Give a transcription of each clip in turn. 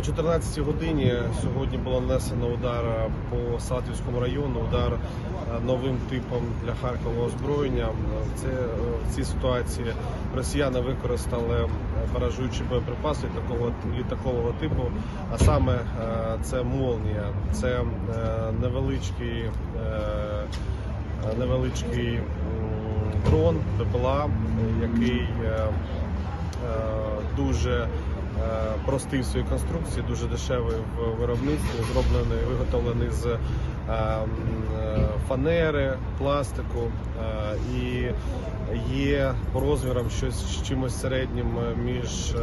О 14 годині сьогодні було нанесено удар по Салтівському району, удар е, новим типом для Харкова озброєння. Це е, в цій ситуації росіяни використали е, баражуючі боєприпаси літакового, літакового типу, а саме це молнія, це невеличкий, невеличкий дрон БПЛА, який дуже простий в своїй конструкції, дуже дешевий в виробництві, зроблений, виготовлений з е, е, фанери, пластику е, і є по розмірам щось з чимось середнім е, між е,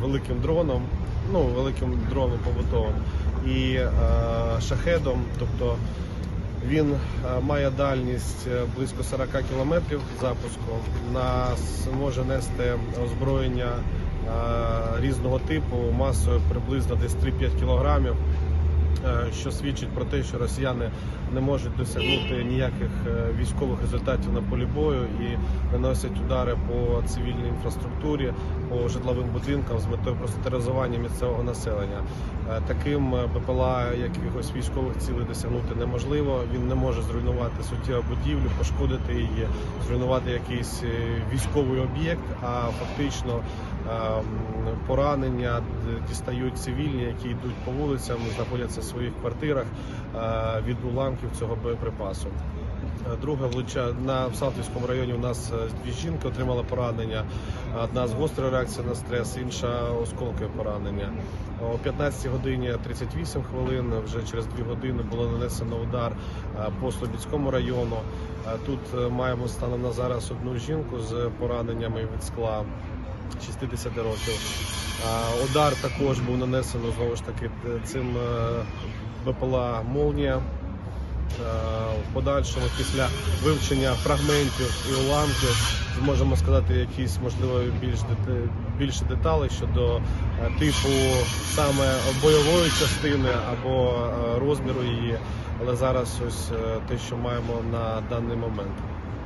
великим дроном, ну великим дроном побутовим і е, шахедом, тобто. Він е, має дальність е, близько 40 кілометрів запуску. Нас може нести озброєння е, різного типу масою приблизно десь 3-5 кілограмів. Е, Що свідчить про те, що росіяни не можуть досягнути ніяких е, військових результатів на полі бою і наносять удари по цивільній інфраструктурі, по житловим будинкам з метою просто місцевого населення. Е, Таким БПЛА якихось військових цілей досягнути неможливо. Він не може зруйнувати суттєву будівлю, пошкодити її, зруйнувати якийсь військовий об'єкт, а фактично е, поранення дістають цивільні, які йдуть по вулицям, знаходяться в своїх квартирах е, від уламків цього боєприпасу. Е, Друге влуча на Салтівському районі. У нас е, дві жінки отримали поранення. Одна з гострою реакцією на стрес, інша осколкове поранення. О 15 годині 38 хвилин. Вже через дві години було нанесено удар е, по Слобідському району. Тут маємо станом на зараз одну жінку з пораненнями від скла. 60 років. Удар також був нанесено знову ж таки цим БПЛА Молнія. Е, В подальшому після вивчення фрагментів і уламків зможемо сказати якісь можливо більш більше деталей щодо е, типу саме бойової частини або е, розміру її. Але зараз ось те, що маємо на даний момент.